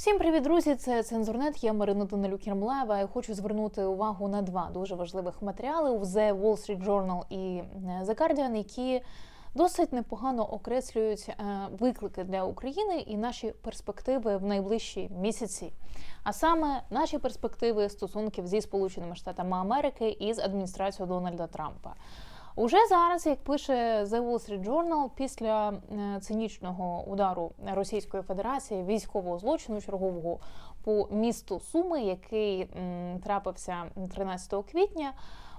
Всім привіт, друзі! Це цензурнет. Я Марина Данилюк Єрмолаєва. Я хочу звернути увагу на два дуже важливих матеріали в The Wall Street Journal і е, The Guardian, які досить непогано окреслюють е, виклики для України і наші перспективи в найближчі місяці. А саме наші перспективи стосунків зі Сполученими Штатами Америки і з адміністрацією Дональда Трампа. Уже зараз, як пише The Wall Street Journal, після е, цинічного удару Російської Федерації військового злочину чергового по місту Суми, який трапився 13 квітня,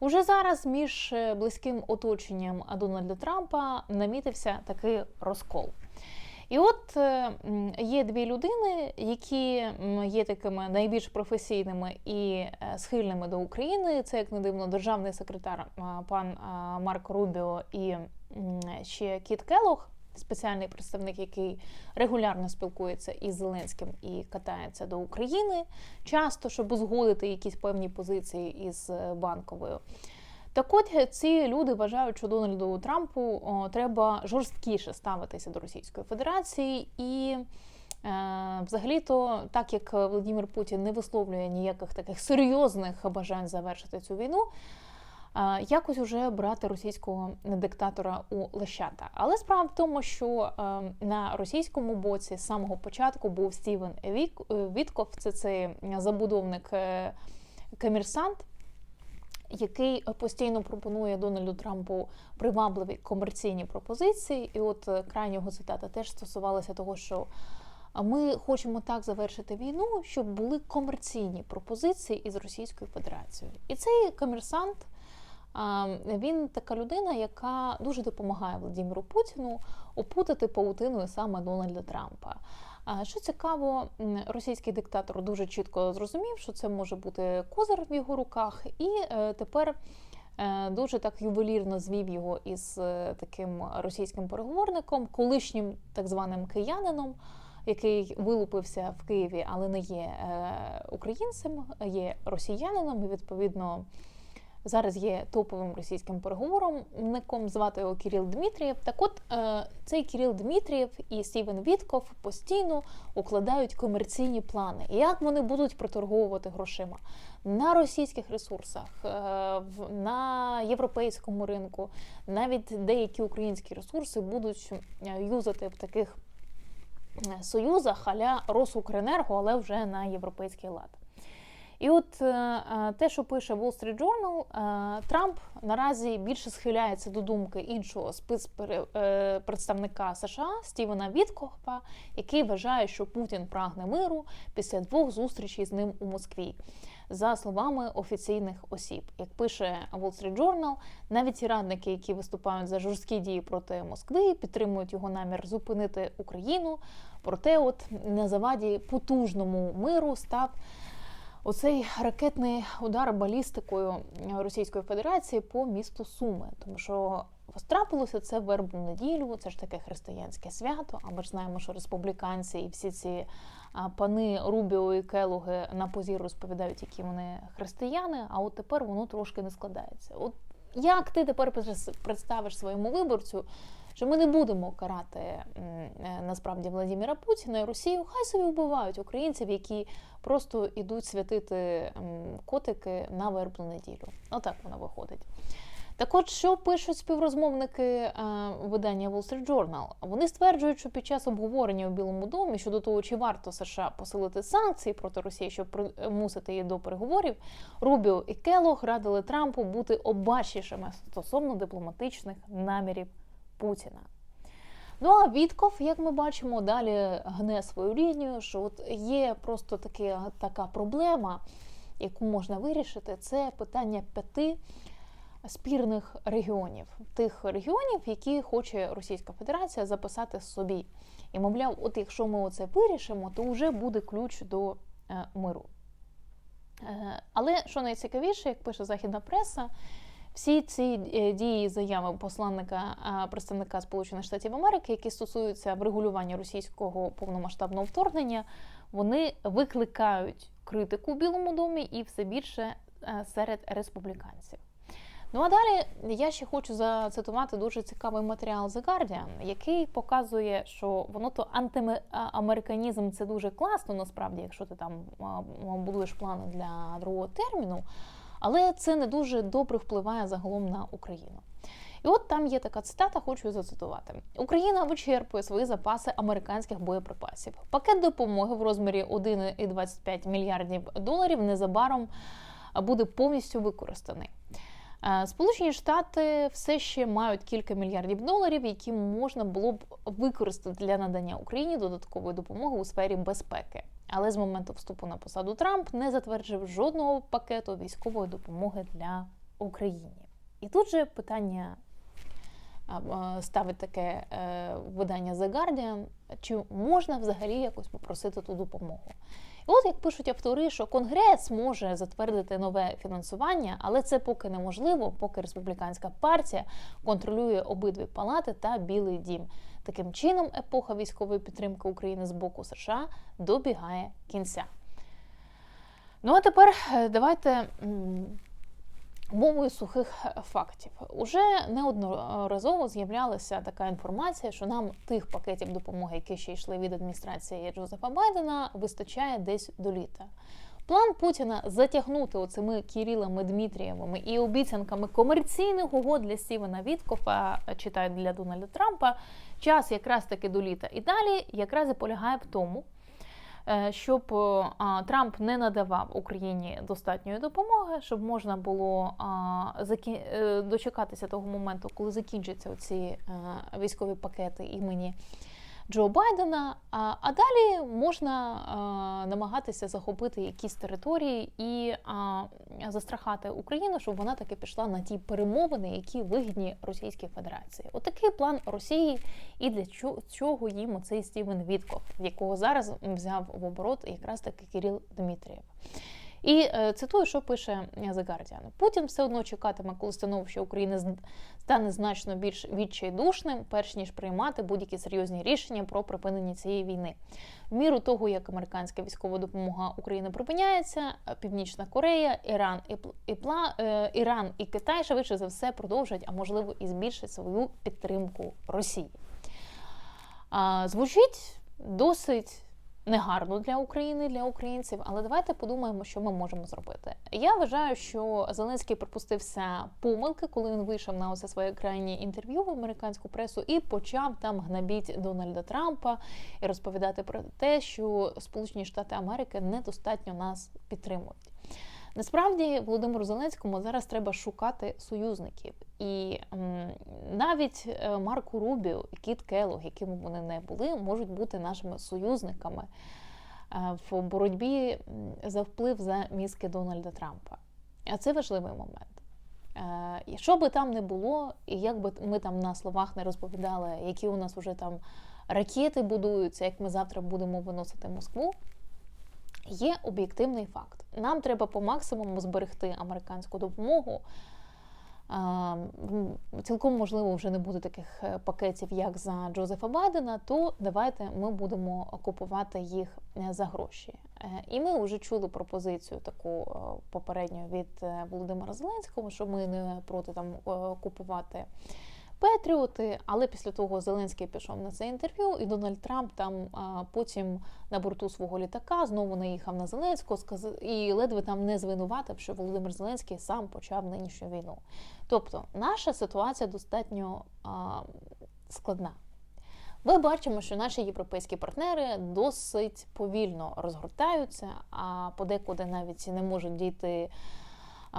уже зараз між е, близьким оточенням Дональда Трампа намітився такий розкол. І от е, є дві людини, які є такими найбільш професійними і е, схильними до України. Це як не дивно, державний секретар пан а, Марко Рубіо і ще Кіт Келох, спеціальний представник, який регулярно спілкується із Зеленським і катається до України, часто щоб узгодити якісь певні позиції із е, банковою. Так от ці люди вважають, що Дональду Трампу о, треба жорсткіше ставитися до Російської Федерації, і е, взагалі-то, так як Володимир Путін не висловлює ніяких таких серйозних бажань завершити цю війну. е, Якось уже брати російського диктатора у лещата. Але справа в тому, що е, на російському боці з самого початку був Стівен е, Вітков, це цей забудовник е, комерсант, який постійно пропонує Дональду Трампу привабливі комерційні пропозиції. І от е, крайнього цитата теж стосувалася того, що ми хочемо так завершити війну, щоб були комерційні пропозиції із Російською Федерацією. І цей комерсант. Він така людина, яка дуже допомагає Владимиру Путіну опутати паутиною саме Дональда Трампа. Що цікаво, російський диктатор дуже чітко зрозумів, що це може бути козир в його руках, і е, тепер е, дуже так ювелірно звів його із е, таким російським переговорником, колишнім так званим киянином, який вилупився в Києві, але не є українцем, є росіянином, і відповідно. Зараз є топовим російським переговорником, звати його Кирил Дмитрієв. Так от е, цей Кирил Дмитрієв і Стівен Вітков постійно укладають комерційні плани. Як вони будуть приторговувати грошима на російських ресурсах, е, на європейському ринку, навіть деякі українські ресурси будуть е, юзати в таких союзах аля Росукренерго, але вже на європейський лад. І от е, е, те, що пише Wall Street Journal, е, Трамп наразі більше схиляється до думки іншого спецпредставника США Стівена Віткофа, який вважає, що Путін прагне миру після двох зустрічей з ним у Москві. За словами офіційних осіб, як пише Wall Street Journal, навіть радники, які виступають за жорсткі дії проти Москви, підтримують його намір зупинити Україну. Проте, от на заваді потужному миру став оцей ракетний удар балістикою Російської Федерації по місту Суми, тому що трапилося це вербну неділю. Це ж таке християнське свято. А ми ж знаємо, що республіканці і всі ці пани Рубіо і Келуги на позір розповідають, які вони християни. А от тепер воно трошки не складається. От як ти тепер представиш своєму виборцю? Що ми не будемо карати е, насправді Владимира Путіна і Росію, хай собі вбивають українців, які просто ідуть святити котики на вербну неділю. Отак воно виходить. Так от, що пишуть співрозмовники е, видання Wall Street Journal? Вони стверджують, що під час обговорення у Білому домі щодо того, чи варто США посилити санкції проти Росії, щоб примусити її до переговорів, Рубіо і Келох радили Трампу бути обачнішими стосовно дипломатичних намірів Путіна. Ну а Вітков, як ми бачимо, далі гне свою лінію, що от є просто таке, така проблема, яку можна вирішити, це питання п'яти спірних регіонів, тих регіонів, які хоче Російська Федерація записати собі. І, мовляв, от якщо ми оце вирішимо, то вже буде ключ до е, миру. Е, але що найцікавіше, як пише західна преса, всі ці е, дії, заяви посланника е, представника Сполучених Штатів Америки, які стосуються врегулювання російського повномасштабного вторгнення, вони викликають критику в Білому домі і все більше е, серед республіканців. Ну а далі я ще хочу зацитувати дуже цікавий матеріал The Guardian, який показує, що воно то антиамериканізм це дуже класно, насправді, якщо ти там будуєш плани для другого терміну, але це не дуже добре впливає загалом на Україну. І от там є така цитата, хочу зацитувати: Україна вичерпує свої запаси американських боєприпасів. Пакет допомоги в розмірі 1,25 мільярдів доларів незабаром буде повністю використаний. Е, Сполучені Штати все ще мають кілька мільярдів доларів, які можна було б використати для надання Україні додаткової допомоги у сфері безпеки. Але з моменту вступу на посаду Трамп не затверджив жодного пакету військової допомоги для України. І тут же питання ставить таке е, видання The Guardian, чи можна взагалі якось попросити ту допомогу. І от як пишуть автори, що Конгрес може затвердити нове фінансування, але це поки неможливо, поки республіканська партія контролює обидві палати та Білий Дім. Таким чином, епоха військової підтримки України з боку США добігає кінця. Ну а тепер е, давайте Мовою сухих фактів уже неодноразово з'являлася така інформація, що нам тих пакетів допомоги, які ще йшли від адміністрації Джозефа Байдена, вистачає десь до літа. План Путіна затягнути оцими Кірілами Дмитрієвими і обіцянками комерційних угод для Стівена Віткофа, читають для Дональда Трампа, час якраз таки до літа. І далі якраз і полягає в тому. Е, щоб е, Трамп не надавав Україні достатньої допомоги, щоб можна було е, дочекатися того моменту, коли закінчаться ці військові пакети імені. Джо Байдена. А а далі можна а, намагатися захопити якісь території і а, застрахати Україну, щоб вона таки пішла на ті перемовини, які вигідні Російській Федерації. Отакий план Росії, і для чого їм оцей Стівен Вітков, якого зараз взяв в оборот якраз таки Кирил Дмитрієв. І е, цитую, що пише The Guardian. Путін все одно чекатиме, коли становище України стане значно більш відчайдушним, перш ніж приймати будь-які серйозні рішення про припинення цієї війни. В міру того, як американська військова допомога України припиняється, Північна Корея, Іран і Пла, е, Іран і Китай швидше за все продовжать, а можливо і збільшать свою підтримку Росії. А, Звучить досить негарно для України, для українців, але давайте подумаємо, що ми можемо зробити. Я вважаю, що Зеленський припустився помилки, коли він вийшов на оце своє крайнє інтерв'ю в американську пресу і почав там гнабіть Дональда Трампа і розповідати про те, що Сполучені Штати Америки недостатньо нас підтримують. Насправді Володимиру Зеленському зараз треба шукати союзників, і навіть е, Марку Рубіо і Кіт Келлог, якими вони не були, можуть бути нашими союзниками е, в боротьбі за вплив за мізки Дональда Трампа. А це важливий момент. Е, і що би там не було, і як би ми там на словах не розповідали, які у нас вже там ракети будуються, як ми завтра будемо виносити Москву. Є об'єктивний факт. Нам треба по максимуму зберегти американську допомогу. Цілком можливо вже не буде таких е, пакетів, як за Джозефа Байдена. То давайте ми будемо купувати їх е, за гроші. Е, і ми вже чули пропозицію таку попередню від Володимира Зеленського, що ми не проти там купувати. Петріоти, але після того Зеленський пішов на це інтерв'ю, і Дональд Трамп там а, потім на борту свого літака знову наїхав на Зеленського, і ледве там не звинуватив, що Володимир Зеленський сам почав нинішню війну. Тобто, наша ситуація достатньо а, складна. Ми бачимо, що наші європейські партнери досить повільно розгортаються, а подекуди навіть не можуть дійти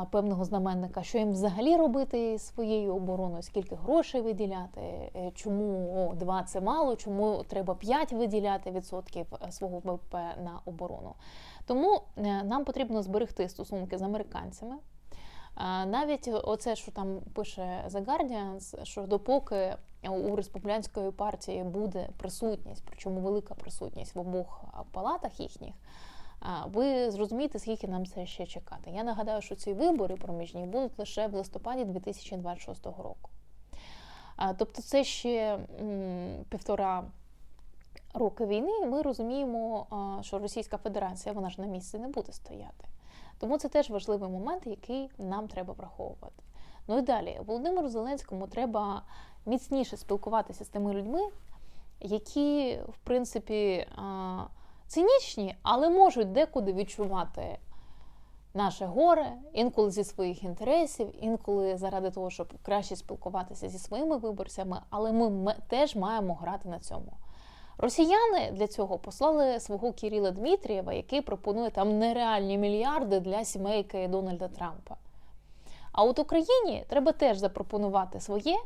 певного знаменника, що їм взагалі робити своєю обороною, скільки грошей виділяти, е, чому о, 2 це мало, чому треба 5 виділяти відсотків е, свого ВВП на оборону. Тому е, нам потрібно зберегти стосунки з американцями. Навіть оце, що там пише The Guardian, що допоки у республіканської партії буде присутність, причому велика присутність в обох палатах їхніх ви зрозумієте, скільки нам це ще чекати. Я нагадаю, що ці вибори проміжні будуть лише в листопаді 2026 року. Тобто, це ще півтора роки війни, і ми розуміємо, що Російська Федерація вона ж на місці не буде стояти. Тому це теж важливий момент, який нам треба враховувати. Ну і далі, Володимиру Зеленському треба міцніше спілкуватися з тими людьми, які, в принципі, цинічні, але можуть декуди відчувати наше горе, інколи зі своїх інтересів, інколи заради того, щоб краще спілкуватися зі своїми виборцями, але ми теж маємо грати на цьому. Росіяни для цього послали свого Кіріла Дмитрієва, який пропонує там нереальні мільярди для сімейки Дональда Трампа. А от Україні треба теж запропонувати своє,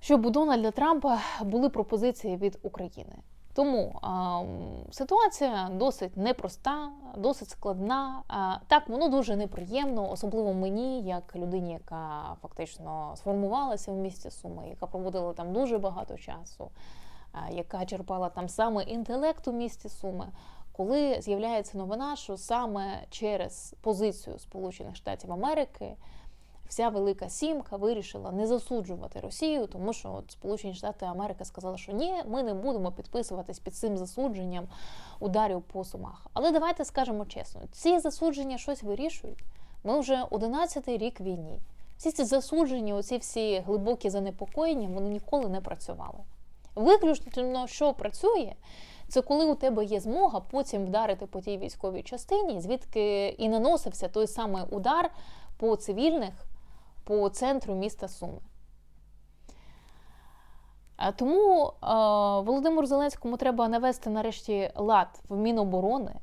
щоб у Дональда Трампа були пропозиції від України. Тому а, ситуація досить непроста, досить складна. А, так, воно дуже неприємно, особливо мені, як людині, яка фактично сформувалася в місті Суми, яка проводила там дуже багато часу, а, яка черпала там саме інтелект у місті Суми. Коли з'являється новина, що саме через позицію Сполучених Штатів Америки вся Велика Сімка вирішила не засуджувати Росію, тому що от Сполучені Штати Америки сказали, що ні, ми не будемо підписуватись під цим засудженням ударів по сумах. Але давайте скажемо чесно: ці засудження щось вирішують. Ми вже 11-й рік війні. Всі ці засудження, оці всі глибокі занепокоєння, вони ніколи не працювали. Виключно, що працює, це коли у тебе є змога потім вдарити по тій військовій частині, звідки і наносився той самий удар по цивільних по центру міста Суми. А Тому е, Володимиру Зеленському треба навести нарешті лад в Міноборони,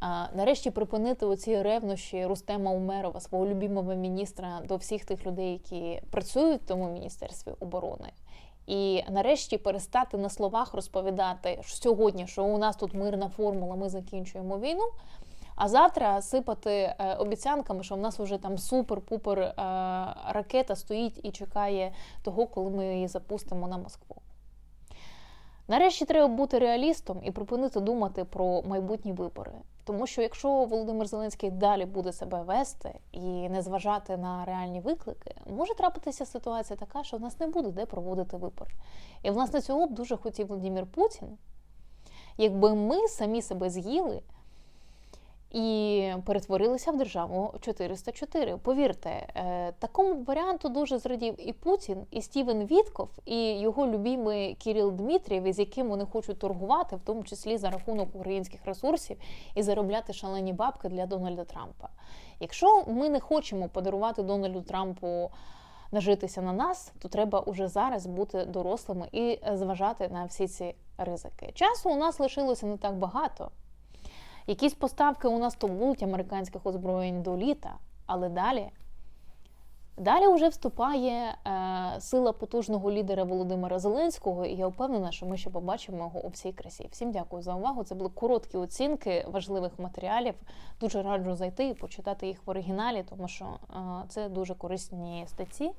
а нарешті припинити оці ревнощі Рустема Умерова, свого любимого міністра, до всіх тих людей, які працюють в тому міністерстві оборони. І нарешті перестати на словах розповідати що сьогодні, що у нас тут мирна формула, ми закінчуємо війну. А завтра сипати е, обіцянками, що в нас вже там супер-пупер е, ракета стоїть і чекає того, коли ми її запустимо на Москву. Нарешті треба бути реалістом і припинити думати про майбутні вибори. Тому що якщо Володимир Зеленський далі буде себе вести і не зважати на реальні виклики, може трапитися ситуація така, що в нас не буде де проводити вибори. І власне цього б дуже хотів Володимир Путін, якби ми самі себе з'їли і перетворилися в державу 404. Повірте, е, такому варіанту дуже зрадів і Путін, і Стівен Вітков, і його любимий Кіріл Дмитрієв, з яким вони хочуть торгувати, в тому числі за рахунок українських ресурсів, і заробляти шалені бабки для Дональда Трампа. Якщо ми не хочемо подарувати Дональду Трампу нажитися на нас, то треба уже зараз бути дорослими і зважати на всі ці ризики. Часу у нас лишилося не так багато. Якісь поставки у нас то будуть американських озброєнь до літа, але далі. Далі вже вступає е, сила потужного лідера Володимира Зеленського, і я впевнена, що ми ще побачимо його у всій красі. Всім дякую за увагу. Це були короткі оцінки важливих матеріалів. Дуже раджу зайти і почитати їх в оригіналі, тому що е, це дуже корисні статті,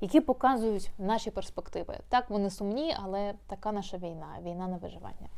які показують наші перспективи. Так, вони сумні, але така наша війна війна на виживання.